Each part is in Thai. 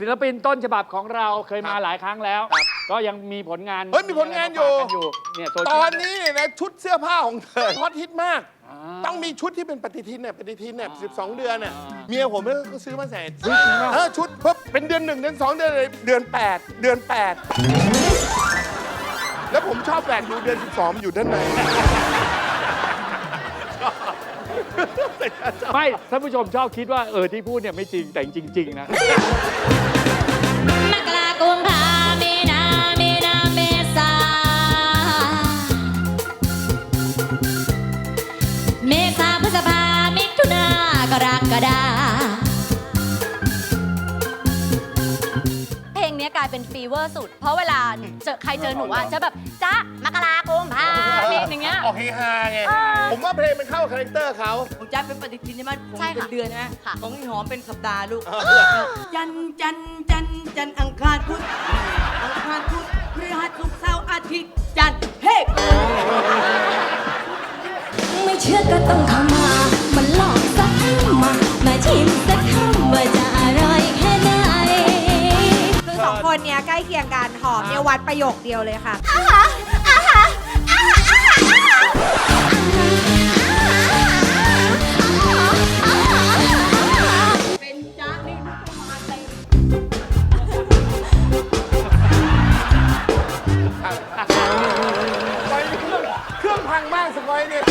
ศิลปินต้นฉบับของเราเคยมาหลายครั้งแล้ว ก็ยังมีผลงานเฮ้ยมีผลงานอยู่ มีะไรมฝกกันอยู่เนี่ยโซเชียลตอนนี้เนี่ยนะชุดเสื้อผ้าของเธอฮอตฮิตมากอ่าต้องมีชุดที่เป็นปฏิทินเนี่ยปฏิทินเนี่ย12 เดือนเนี่ยเมียผมก็ซื้อมาใส่เฮ้ยจริงเปล่าเออชุดปุ๊บเป็นเดือนหนึ่งเดือนสองเดือนเลยเดือนแปดเดือนแปดแล้วผมชอบแปลกดูเดือน12มันอยู่ด้านใน ไม่ท่านผู้ชมชอบคิดว่าเออที่พูดเนี่ยไม่จริงแต่จริงๆนะ มกรากุมภามีนามีนาเมษาเมษาพฤษภามิถุนากรกฎาเพลงเนี้ยกลายเป็นฟีเวอร์สุด เพราะเวลาเจอใครเจอหนูอะจะแบบจ๊ะมกรากุมภาเพลงอย่างเงี้ย ออกเฮฮาไง เออผม ว่าเพลงมันเข้าคาแรคเตอร์เขา ของจ๊ะเป็นปฏิทินใช่ไหมผมใช่เป็ค่ะนเดือนนะค่ะ ของอีหอมเป็นสัปดาห์ลูกจันทร์จันทร์จันทร์จันทร์อังคารพุธอังคารพุธพฤหัสศุกร์เสาร์อาทิตย์จันทร์เฮ้ไม่เชื่อก็ต้องเข้ามา มันหลอกสักมา มาชิมสักคำว่าจะอร่อยแค่ไหน คือสองคนเนี้ยใกล้เคียงกันหอมเนี่ยวัดประโยคเดียวเลยค่ะเป็น เครื่องพังมากสกอยเนี่ย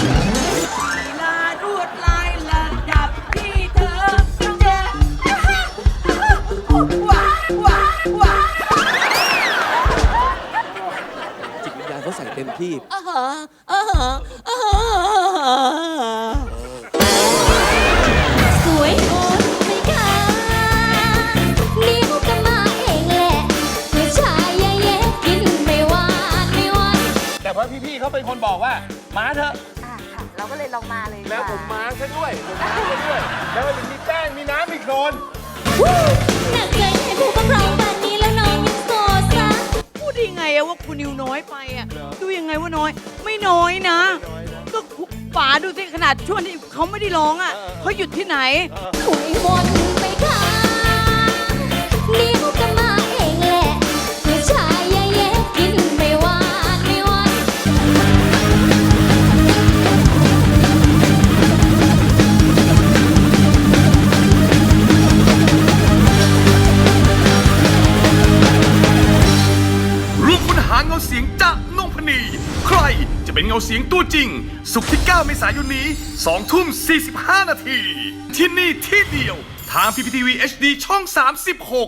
ลีลารวดลายระดับที่เธอเจอว้าวว้าวว้าวจิตวิญญาณเขาใส่เต็มที่อ่าฮะอ่าฮะอ่าฮะสวยโอนไหมคะนิ้วก็มาเองแหละผู้ชายแย่ๆกินไม่หวานไม่หวาน แต่ว่าพี่ๆเขาเป็นคนบอกว่า มาเถอะ อ่าค่ะ เราก็เลยลองมาเลยแล้วผมมาซะด้วยผมมาซะด้วย แล้วมันมีแป้ง มีน้ำมีโคลนวู้หนักใจให้ผู้ปกครองบ้านนี้แล้วน้องยังโสดซะ พูดได้ยังไงอะว่าคุณนิวน้อยไปอะดูยังไงว่าน้อย ไม่น้อยนะ ก็ป๋าดูสิขนาดช่วงที่เขาไม่ได้ร้องอะเขาหยุดที่ไหนคุยวนไเงาเสียงจากนงพนี ใครจะเป็นเงาเสียงตัวจริง สุขที่ 9 เมษายนนี้2ทุ่ม 45 นาที ที่นี่ที่เดียว ทางพีพีทีวี HD ช่อง 36